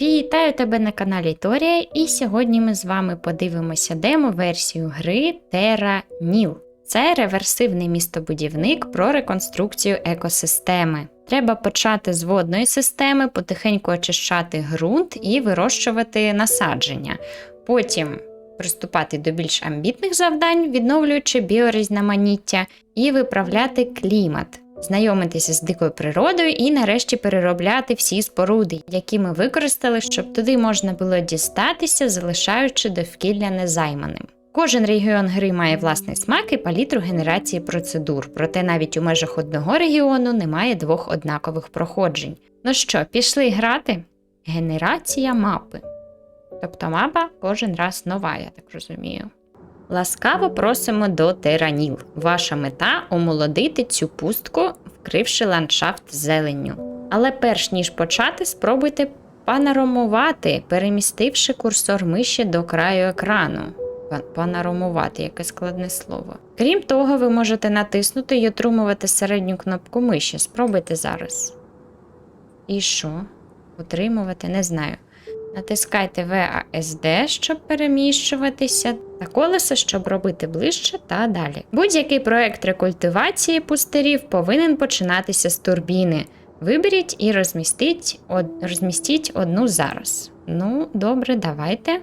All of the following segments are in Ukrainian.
Вітаю тебе на каналі Торія, і сьогодні ми з вами подивимося демо-версію гри Terra Nil. Це реверсивний містобудівник про реконструкцію екосистеми. Треба почати з водної системи, потихеньку очищати ґрунт і вирощувати насадження. Потім приступати до більш амбітних завдань, відновлюючи біорізноманіття, і виправляти клімат, знайомитися з дикою природою і нарешті переробляти всі споруди, які ми використали, щоб туди можна було дістатися, залишаючи довкілля незайманим. Кожен регіон гри має власний смак і палітру генерації процедур, проте навіть у межах одного регіону немає двох однакових проходжень. Ну що, пішли грати? Генерація мапи. Тобто мапа кожен раз нова, я так розумію. Ласкаво просимо до Тераніл. Ваша мета омолодити цю пустку, вкривши ландшафт зеленню. Але перш ніж почати, спробуйте панорамувати, перемістивши курсор миші до краю екрану. Па- Панорамувати, яке складне слово. Крім того, ви можете натиснути і отримувати середню кнопку миші. Спробуйте зараз. І що? Утримувати? Не знаю. Натискайте VASD, щоб переміщуватися, та колесо, щоб робити ближче та далі. Будь-який проект рекультивації пустирів повинен починатися з турбіни. Виберіть і розмістіть, од... розмістіть одну зараз. Ну, добре, давайте.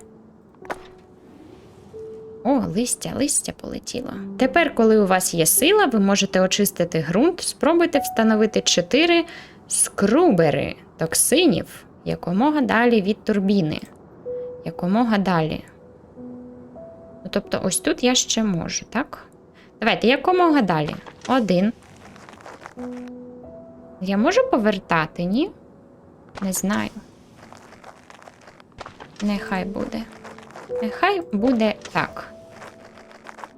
О, листя, листя полетіло. Тепер, коли у вас є сила, ви можете очистити ґрунт, спробуйте встановити 4 скрубери токсинів якомога далі від турбіни. Якомога далі. Ну, тобто, ось тут я ще можу, так? Давайте, якомога далі. Один. Я можу повертати, ні? Не знаю. Нехай буде. Нехай буде так.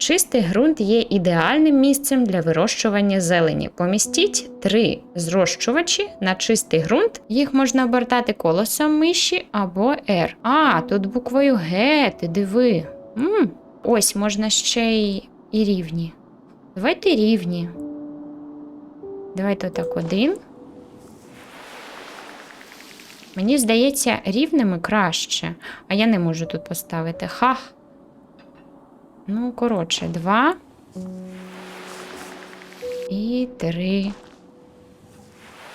Чистий ґрунт є ідеальним місцем для вирощування зелені. Помістіть три зрощувачі на чистий ґрунт. Їх можна обертати колесом миші або R. А, тут буквою Г, ти диви. м Ось можна ще й, і рівні. Давайте рівні. Давайте отак один. Мені здається, рівними краще, а я не можу тут поставити. Хах. Ну, коротше, два. І три.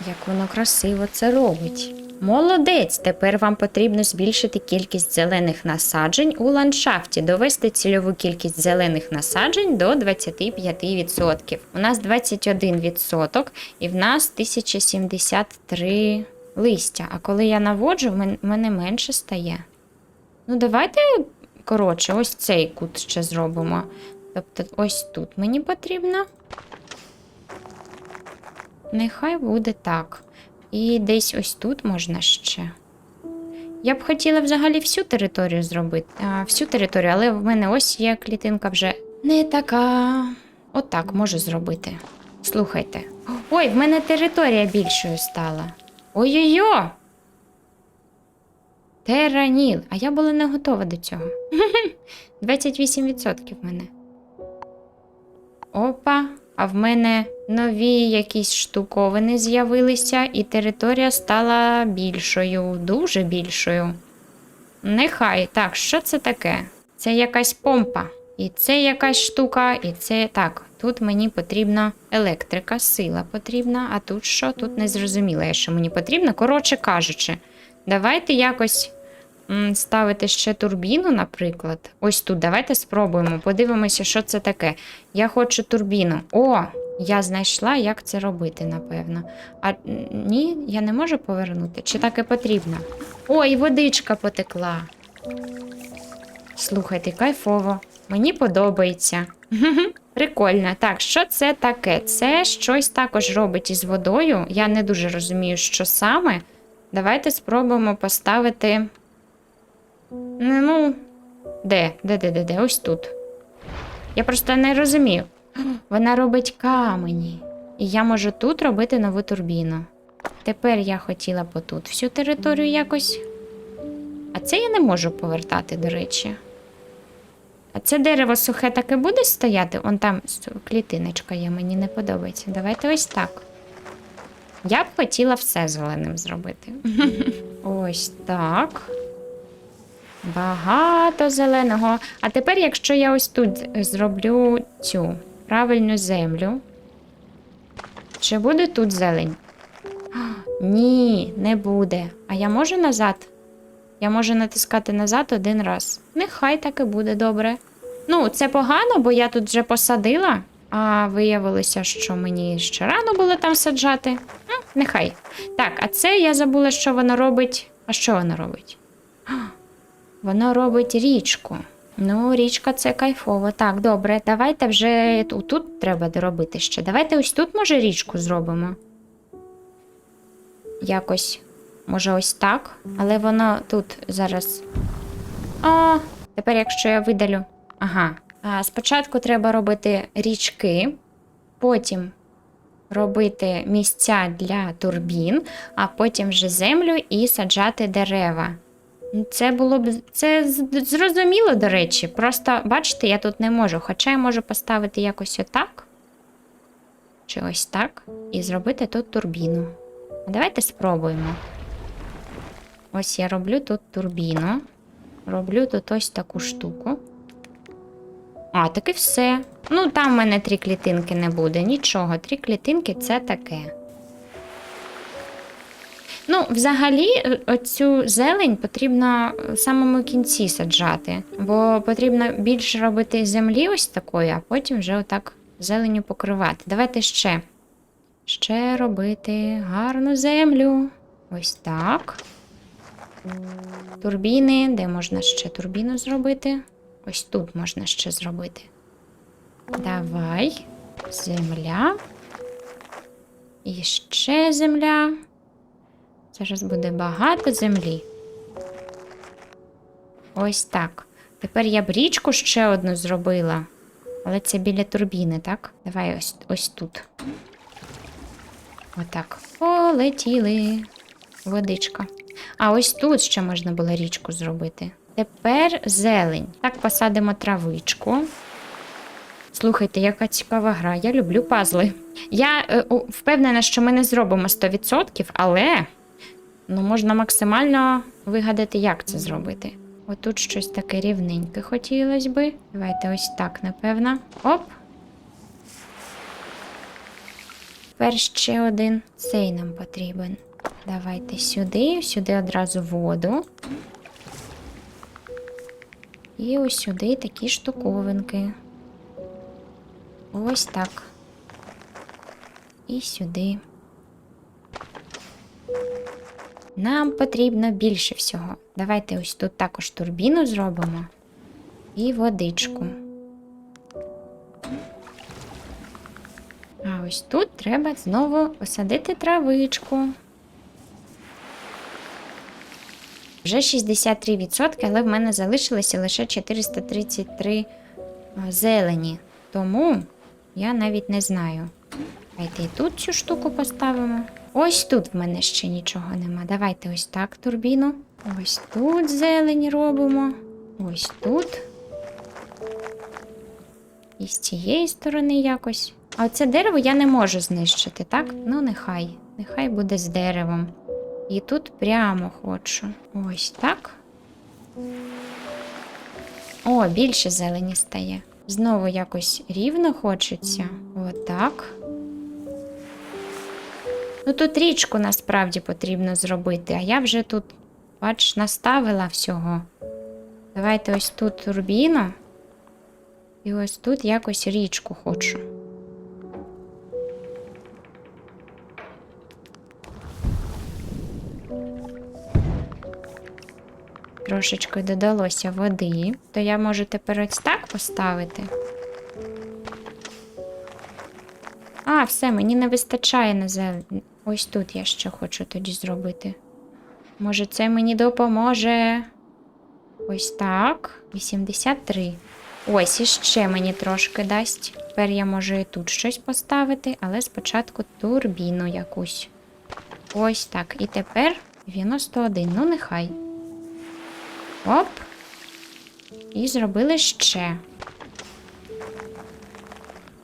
Як воно красиво це робить. Молодець! Тепер вам потрібно збільшити кількість зелених насаджень у ландшафті, довести цільову кількість зелених насаджень до 25%. У нас 21% і в нас 1073 листя. А коли я наводжу, в мене менше стає. Ну, давайте Коротше, ось цей кут ще зробимо. Тобто, ось тут мені потрібно. Нехай буде так. І десь ось тут можна ще. Я б хотіла взагалі всю територію зробити. А, всю територію, але в мене ось є клітинка вже не така. Отак можу зробити. Слухайте. Ой, в мене територія більшою стала. Ой-ой-ой! Тераніл. А я була не готова до цього. 28% в мене. Опа. А в мене нові якісь штуковини з'явилися, і територія стала більшою, дуже більшою. Нехай. Так, що це таке? Це якась помпа. І це якась штука, і це так. Тут мені потрібна електрика, сила потрібна, а тут що? Тут не зрозуміла я, що мені потрібно. Коротше кажучи, давайте якось ставити ще турбіну, наприклад. Ось тут. Давайте спробуємо. Подивимося, що це таке. Я хочу турбіну. О, я знайшла, як це робити, напевно. А ні, я не можу повернути. Чи так і потрібно? Ой, водичка потекла. Слухайте, кайфово. Мені подобається. Прикольно. Так, що це таке? Це щось також робить із водою. Я не дуже розумію, що саме. Давайте спробуємо поставити. Ну, де? Де, де, де, де? Ось тут. Я просто не розумію. Вона робить камені. І я можу тут робити нову турбіну. Тепер я хотіла б отут всю територію якось. А це я не можу повертати, до речі. А це дерево сухе таке буде стояти? Он там клітиночка є, мені не подобається. Давайте ось так. Я б хотіла все зеленим зробити. Ось так. Багато зеленого. А тепер, якщо я ось тут зроблю цю правильну землю, чи буде тут зелень? А, Ні, не буде. А я можу назад? Я можу натискати назад один раз. Нехай так і буде добре. Ну, це погано, бо я тут вже посадила, а виявилося, що мені ще рано було там саджати. М, нехай. Так, а це я забула, що воно робить. А що воно робить? Воно робить річку. Ну, річка це кайфово. Так, добре, давайте вже тут треба доробити ще. Давайте ось тут, може, річку зробимо. Якось, може, ось так. Але воно тут зараз. О, тепер, якщо я видалю. Ага. А, спочатку треба робити річки, потім робити місця для турбін, а потім вже землю і саджати дерева. Це було б це зрозуміло, до речі. Просто бачите, я тут не можу. Хоча я можу поставити якось отак. Чи ось так. І зробити тут турбіну. Давайте спробуємо. Ось я роблю тут турбіну. Роблю тут ось таку штуку. А, так і все. Ну, там в мене три клітинки не буде. Нічого, три клітинки це таке. Ну, взагалі, е, оцю зелень потрібно в самому кінці саджати, бо потрібно більше робити землі ось такої, а потім вже отак зеленю покривати. Давайте ще. Ще робити гарну землю. Ось так. Турбіни, де можна ще турбіну зробити? Ось тут можна ще зробити. Давай. Земля. І ще земля. Зараз буде багато землі. Ось так. Тепер я б річку ще одну зробила. Але це біля турбіни, так? Давай ось, ось тут. Отак. Полетіли. Водичка. А ось тут ще можна було річку зробити. Тепер зелень. Так, посадимо травичку. Слухайте, яка цікава гра. Я люблю пазли. Я е, впевнена, що ми не зробимо 100%, але ну, можна максимально вигадати, як це зробити. Отут щось таке рівненьке хотілося би. Давайте ось так, напевно. Оп. Тепер ще один. Цей нам потрібен. Давайте сюди, сюди одразу воду. І ось сюди такі штуковинки. Ось так. І сюди. Нам потрібно більше всього. Давайте ось тут також турбіну зробимо і водичку. А ось тут треба знову посадити травичку. Вже 63%, але в мене залишилося лише 433 зелені. Тому я навіть не знаю. Давайте і тут цю штуку поставимо. Ось тут в мене ще нічого нема. Давайте ось так турбіну. Ось тут зелень робимо. Ось тут. І з цієї сторони якось. А оце дерево я не можу знищити, так? Ну, нехай. Нехай буде з деревом. І тут прямо хочу. Ось так. О, більше зелені стає. Знову якось рівно хочеться. Отак. Ну тут річку насправді потрібно зробити, а я вже тут, бач, наставила всього. Давайте ось тут турбіну. І ось тут якось річку хочу. Трошечки додалося води, то я можу тепер ось так поставити. А, все, мені не вистачає на зелень. Ось тут я ще хочу тоді зробити. Може, це мені допоможе. Ось так. 83. Ось іще мені трошки дасть. Тепер я можу і тут щось поставити, але спочатку турбіну якусь. Ось так. І тепер 91. Ну, нехай. Оп. І зробили ще.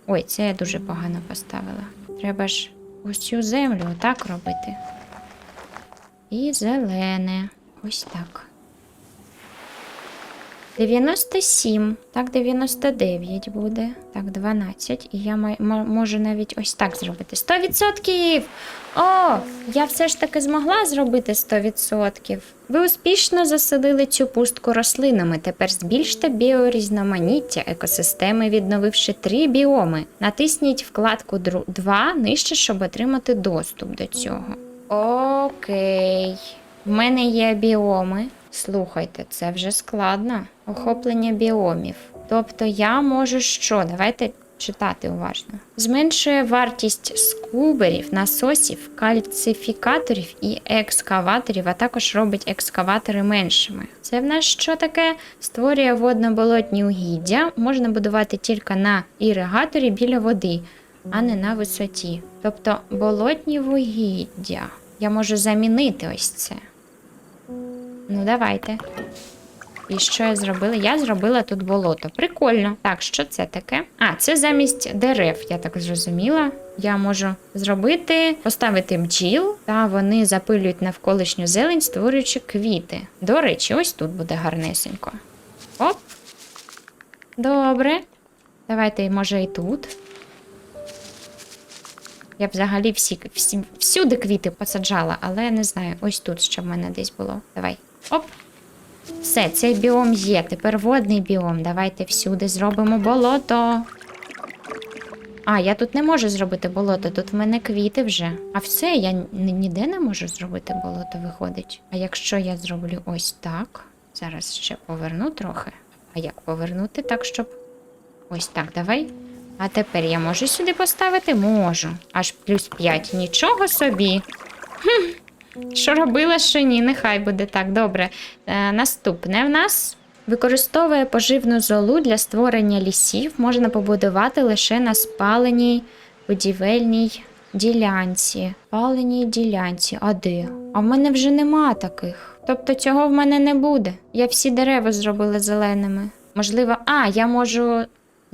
Ой, це я дуже погано поставила. Треба ж ось цю землю отак робити. І зелене. Ось так. 97, так, 99 буде. Так, 12. І я можу навіть ось так зробити. 100%! О, я все ж таки змогла зробити 100%. Ви успішно заселили цю пустку рослинами. Тепер збільште біорізноманіття екосистеми, відновивши три біоми. Натисніть вкладку 2 нижче, щоб отримати доступ до цього. Окей. В мене є біоми. Слухайте, це вже складно. Охоплення біомів. Тобто я можу що? Давайте читати уважно. Зменшує вартість скуберів, насосів, кальцифікаторів і екскаваторів, а також робить екскаватори меншими. Це в нас що таке? Створює водно-болотні угіддя, можна будувати тільки на іригаторі біля води, а не на висоті. Тобто болотні вугіддя. Я можу замінити ось це. Ну, давайте. І що я зробила? Я зробила тут болото. Прикольно. Так, що це таке? А, це замість дерев, я так зрозуміла. Я можу зробити, поставити бджіл, та вони запилюють навколишню зелень, створюючи квіти. До речі, ось тут буде гарнесенько. Оп. Добре. Давайте, може, і тут. Я взагалі всі, всі, всюди квіти посаджала, але не знаю, ось тут що в мене десь було. Давай. Оп. Все, цей біом є. Тепер водний біом. Давайте всюди зробимо болото. А, я тут не можу зробити болото, тут в мене квіти вже. А все, я ніде не можу зробити болото, виходить. А якщо я зроблю ось так, зараз ще поверну трохи. А як повернути так, щоб. Ось так, давай. А тепер я можу сюди поставити? Можу. Аж плюс 5. Нічого собі. Хм. Що робила, що ні, нехай буде так. Добре. Е, наступне в нас використовує поживну золу для створення лісів. Можна побудувати лише на спаленій будівельній ділянці. Спаленій ділянці. А де? А в мене вже нема таких. Тобто цього в мене не буде. Я всі дерева зробила зеленими. Можливо, а, я можу.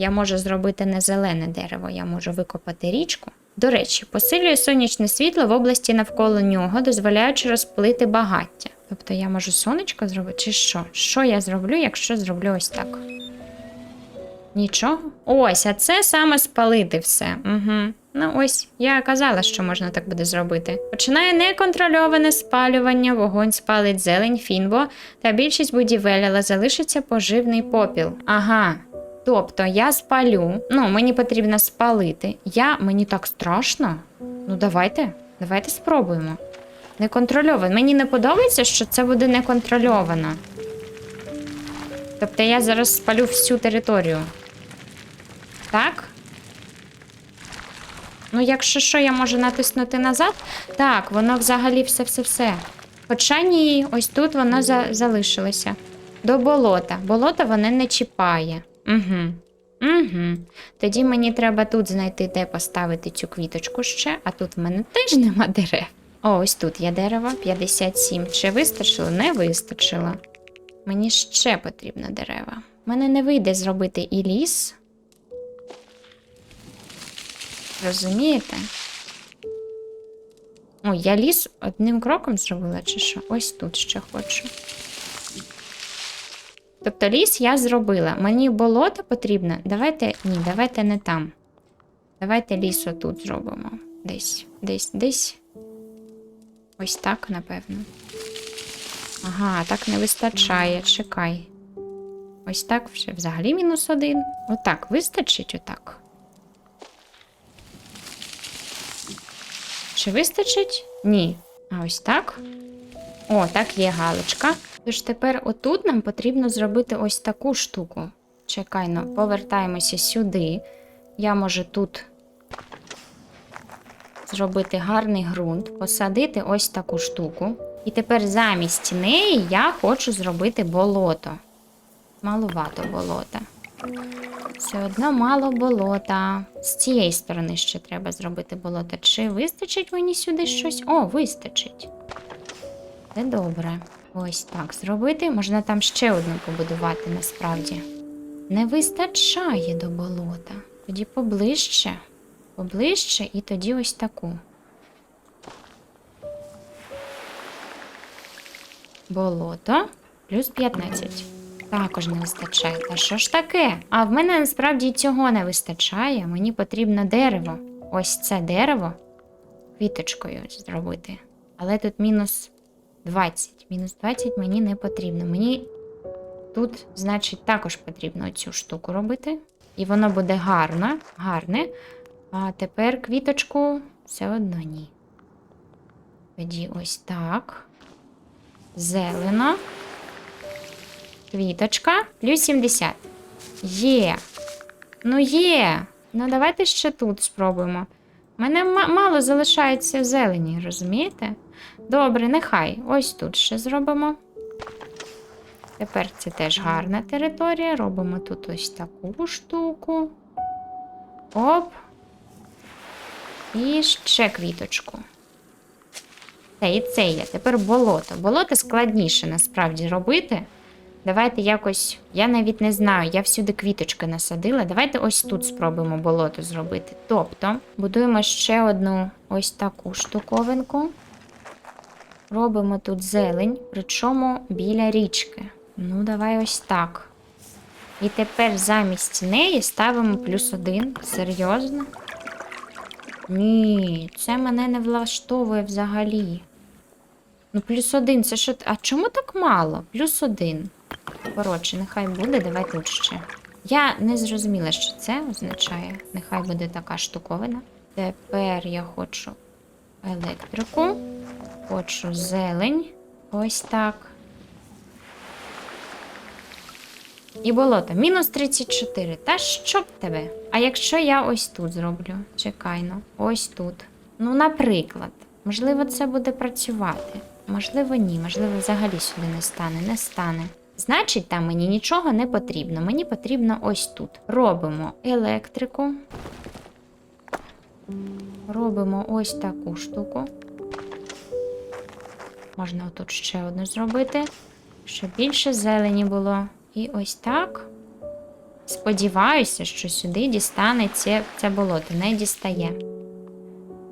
Я можу зробити не зелене дерево, я можу викопати річку. До речі, посилює сонячне світло в області навколо нього, дозволяючи розплити багаття. Тобто я можу сонечко зробити, чи що? Що я зроблю, якщо зроблю ось так? Нічого. Ось, а це саме спалити все. Угу. Ну ось, я казала, що можна так буде зробити. Починає неконтрольоване спалювання, вогонь спалить зелень, фінбо та більшість будівель, але залишиться поживний попіл. Ага. Тобто я спалю, ну мені потрібно спалити. Я мені так страшно. Ну давайте, давайте спробуємо. Неконтрольовано. Мені не подобається, що це буде неконтрольовано. Тобто я зараз спалю всю територію. Так? Ну, якщо що, я можу натиснути назад. Так, воно взагалі все-все-все. Хоча ні, ось тут воно за- залишилося. До болота. Болото воно не чіпає. Угу. Угу. Тоді мені треба тут знайти, де поставити цю квіточку ще, а тут в мене теж нема дерев. О, ось тут є дерево 57. Чи вистачило? Не вистачило. Мені ще потрібно дерева. У мене не вийде зробити і ліс. Розумієте? О, я ліс одним кроком зробила, чи що? Ось тут ще хочу. Тобто ліс я зробила. Мені болото потрібно. Давайте. Ні, давайте не там. Давайте ліс отут зробимо. Десь, десь, десь. Ось так, напевно. Ага, так не вистачає. Чекай. Ось так вже взагалі мінус один. Отак, вистачить отак. Чи вистачить? Ні. А ось так. О, так є галочка. Тож тепер отут нам потрібно зробити ось таку штуку. Чекай, ну, повертаємося сюди. Я можу тут зробити гарний ґрунт, посадити ось таку штуку. І тепер замість неї я хочу зробити болото. Малувато болота. Все одно мало болота. З цієї сторони ще треба зробити болото. Чи вистачить мені сюди щось? О, вистачить. Це добре. Ось так зробити. Можна там ще одну побудувати, насправді. Не вистачає до болота. Тоді поближче, поближче і тоді ось таку. Болото плюс 15. Також не вистачає. Та що ж таке? А в мене насправді цього не вистачає. Мені потрібно дерево. Ось це дерево квіточкою зробити. Але тут мінус 20. Мінус 20 мені не потрібно. Мені тут, значить, також потрібно цю штуку робити. І воно буде гарно, гарне. А тепер квіточку все одно ні. Тоді ось так. Зелено. Квіточка. Плюс 70. Є. Ну є. Ну давайте ще тут спробуємо. У мене мало залишається зелені, розумієте? Добре, нехай. Ось тут ще зробимо. Тепер це теж гарна територія. Робимо тут ось таку штуку. Оп. І ще квіточку. Це і це є. Тепер болото. Болото складніше насправді робити. Давайте якось. Я навіть не знаю, я всюди квіточки насадила. Давайте ось тут спробуємо болото зробити. Тобто, будуємо ще одну ось таку штуковинку. Робимо тут зелень, причому біля річки. Ну, давай ось так. І тепер замість неї ставимо плюс один. Серйозно? Ні, це мене не влаштовує взагалі. Ну, плюс один, це що? А чому так мало? Плюс один. Коротше, нехай буде, давай тут ще. Я не зрозуміла, що це означає. Нехай буде така штуковина. Тепер я хочу електрику. Хочу зелень. Ось так. І болото. Мінус 34. Та що б тебе? А якщо я ось тут зроблю? Чекай ну. Ось тут. Ну, наприклад, можливо, це буде працювати. Можливо, ні. Можливо, взагалі сюди не стане. Не стане. Значить, там мені нічого не потрібно. Мені потрібно ось тут. Робимо електрику. Робимо ось таку штуку. Можна отут ще одну зробити, щоб більше зелені було. І ось так. Сподіваюся, що сюди дістане це, це болото, не дістає.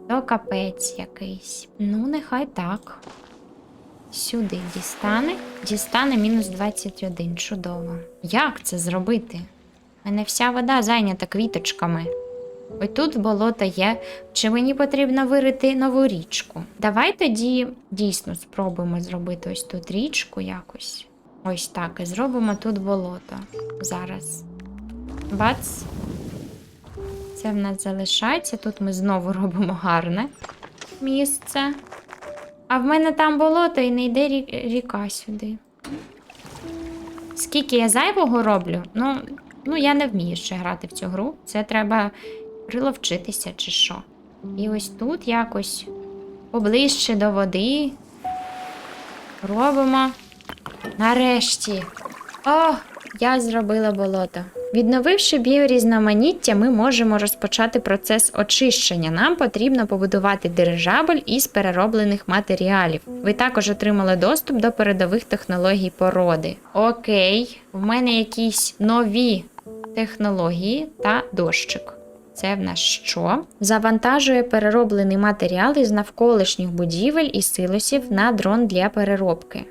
То капець якийсь. Ну, нехай так. Сюди дістане. Дістане мінус 21. Чудово. Як це зробити? У мене вся вода зайнята квіточками. Ось тут болото є. Чи мені потрібно вирити нову річку? Давай тоді дійсно спробуємо зробити ось тут річку якось. Ось так. І зробимо тут болото. Зараз. Бац. Це в нас залишається. Тут ми знову робимо гарне місце. А в мене там болото і не йде рі- ріка сюди. Скільки я зайвого роблю? Ну, ну я не вмію ще грати в цю гру. Це треба приловчитися чи що. І ось тут якось поближче до води. Робимо. Нарешті. О, я зробила болото. Відновивши біорізноманіття, ми можемо розпочати процес очищення. Нам потрібно побудувати дирижабль із перероблених матеріалів. Ви також отримали доступ до передових технологій породи. Окей, в мене якісь нові технології та дощик. Це в нас що? Завантажує перероблений матеріал із навколишніх будівель і силосів на дрон для переробки.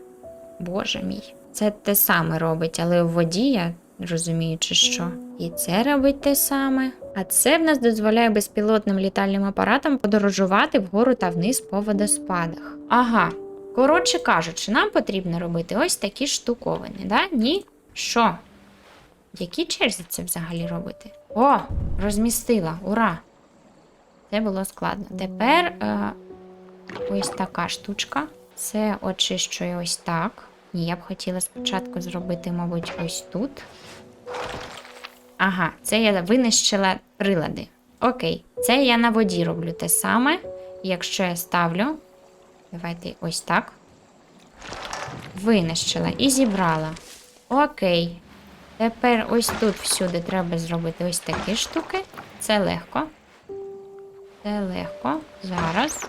Боже мій, це те саме робить, але в воді я розумію, чи що. І це робить те саме. А це в нас дозволяє безпілотним літальним апаратам подорожувати вгору та вниз по водоспадах. Ага. Коротше кажучи, нам потрібно робити ось такі штуковини, да? Ні? Що? В якій черзі це взагалі робити? О, розмістила, ура! Це було складно. Тепер е, ось така штучка. Це очищує ось так. Ні, я б хотіла спочатку зробити, мабуть, ось тут. Ага, це я винищила прилади. Окей, це я на воді роблю те саме. Якщо я ставлю, давайте ось так. Винищила і зібрала. Окей. Тепер ось тут всюди треба зробити ось такі штуки. Це легко. Це легко. Зараз.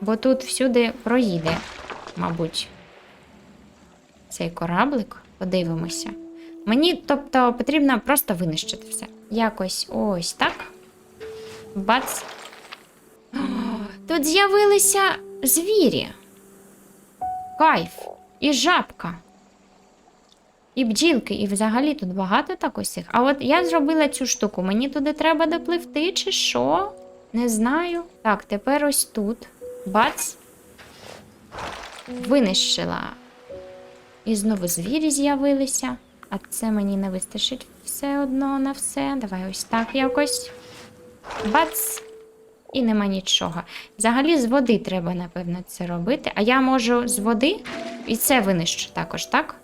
Бо тут всюди проїде, мабуть, цей кораблик. Подивимося. Мені, тобто, потрібно просто винищити все. Якось ось так. Бац. О, тут з'явилися звірі. Кайф. І жабка. І бджілки, і взагалі тут багато так усіх. А от я зробила цю штуку. Мені туди треба допливти, чи що? Не знаю. Так, тепер ось тут. Бац. Винищила. І знову звірі з'явилися. А це мені не вистачить все одно на все. Давай ось так якось. Бац. І нема нічого. Взагалі з води треба, напевно, це робити. А я можу з води і це винищу також, так?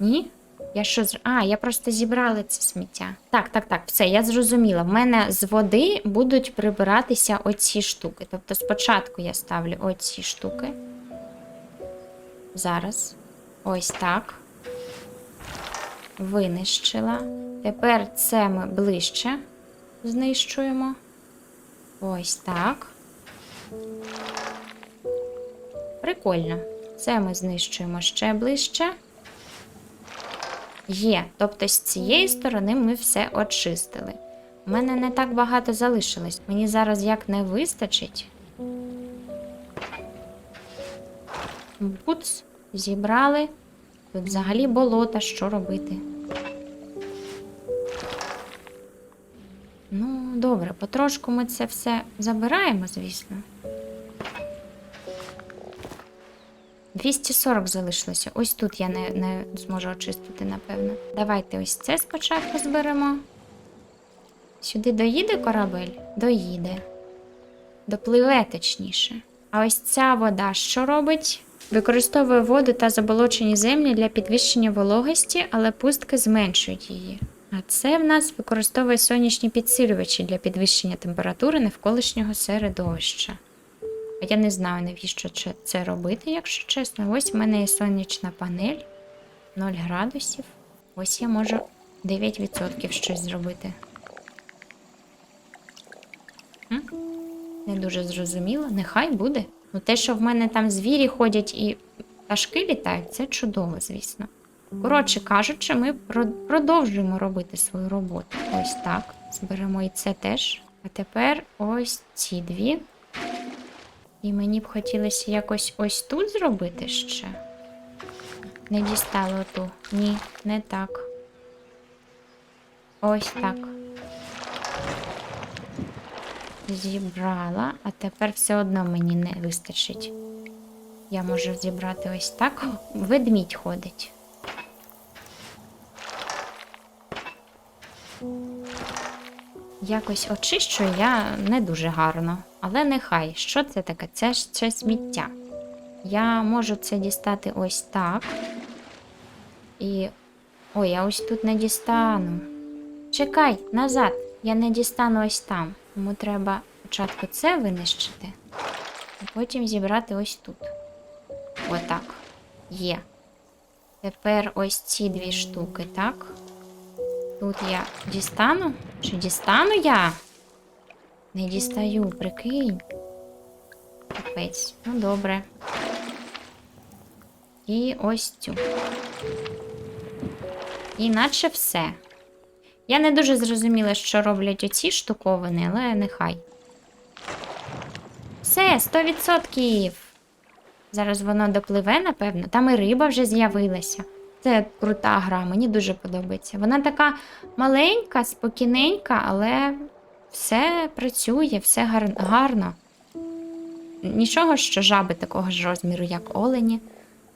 Ні? Я що зр... А, я просто зібрала це сміття. Так, так, так, все, я зрозуміла. В мене з води будуть прибиратися оці штуки. Тобто спочатку я ставлю оці штуки. Зараз. Ось так. Винищила. Тепер це ми ближче знищуємо. Ось так. Прикольно. Це ми знищуємо ще ближче. Є. Тобто з цієї сторони ми все очистили. У мене не так багато залишилось. Мені зараз як не вистачить. Буц, зібрали. Тут взагалі болота, що робити? Ну, добре, потрошку ми це все забираємо, звісно. 240 залишилося. Ось тут я не, не зможу очистити, напевно. Давайте ось це спочатку зберемо. Сюди доїде корабель? Доїде. Допливе точніше. А ось ця вода що робить? Використовує воду та заболочені землі для підвищення вологості, але пустки зменшують її. А це в нас використовує сонячні підсилювачі для підвищення температури навколишнього середовища. А я не знаю, навіщо це- робити, якщо чесно. Ось в мене є сонячна панель 0 градусів. Ось я можу 9% щось зробити. М? Не дуже зрозуміло. Нехай буде. Ну, те, що в мене там звірі ходять і пташки літають, це чудово, звісно. Коротше кажучи, ми продовжуємо робити свою роботу. Ось так. Зберемо і це теж. А тепер ось ці дві. І мені б хотілося якось ось тут зробити ще. Не дістало ту. Ні, не так. Ось так. Зібрала, а тепер все одно мені не вистачить. Я можу зібрати ось так. Ведмідь ходить. Якось очищую я не дуже гарно, але нехай. Що це таке? Це ж це сміття. Я можу це дістати ось так. І. Ой, я ось тут не дістану. Чекай, назад. Я не дістану ось там. Тому треба спочатку це винищити, а потім зібрати ось тут. Отак. Є. Тепер ось ці дві штуки, так? Тут я дістану? Чи дістану я? Не дістаю, прикинь. Капець. Ну, добре. І ось цю. І наче все. Я не дуже зрозуміла, що роблять оці штуковини, але нехай. Все, 100%. Зараз воно допливе, напевно. Там і риба вже з'явилася. Це крута гра, мені дуже подобається. Вона така маленька, спокійненька, але все працює, все гар- гарно. Нічого, що жаби такого ж розміру, як олені.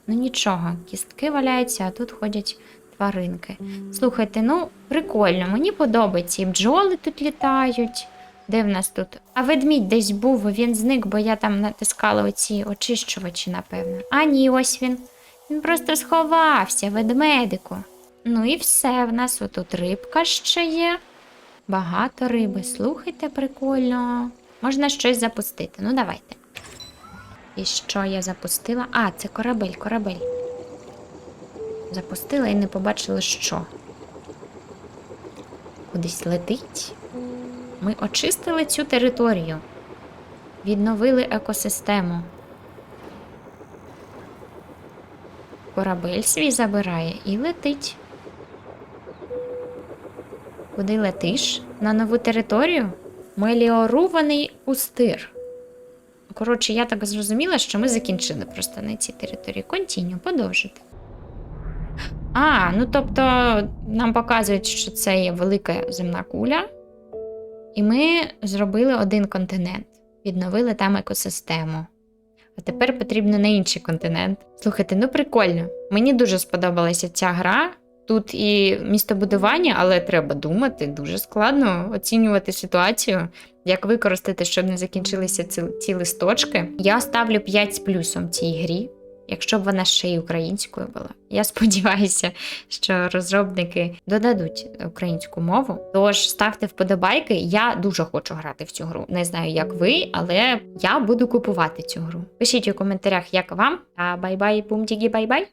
Ну нічого, кістки валяються, а тут ходять тваринки. Слухайте, ну прикольно, мені подобається. І бджоли тут літають. Де в нас тут? А ведмідь десь був, він зник, бо я там натискала оці очищувачі, напевно. А ні, ось він. Він просто сховався, ведмедику. Ну і все, в нас отут рибка ще є. Багато риби. Слухайте, прикольно. Можна щось запустити. Ну, давайте. І що я запустила? А, це корабель, корабель. Запустила і не побачила, що. Кудись летить. Ми очистили цю територію, відновили екосистему. Корабель свій забирає і летить. Куди летиш? На нову територію? Меліоруваний пустир. Коротше, я так зрозуміла, що ми закінчили просто на цій території. Контіню, подовжити. А, ну тобто нам показують, що це є велика земна куля, і ми зробили один континент, відновили там екосистему. А тепер потрібно на інший континент. Слухайте, ну прикольно. Мені дуже сподобалася ця гра. Тут і містобудування, але треба думати, дуже складно оцінювати ситуацію, як використати, щоб не закінчилися ці, ці листочки. Я ставлю 5 з плюсом цій грі, якщо б вона ще й українською була. Я сподіваюся, що розробники додадуть українську мову. Тож ставте вподобайки. Я дуже хочу грати в цю гру. Не знаю, як ви, але я буду купувати цю гру. Пишіть у коментарях, як вам. А бай-бай, бум-тігі, бай-бай.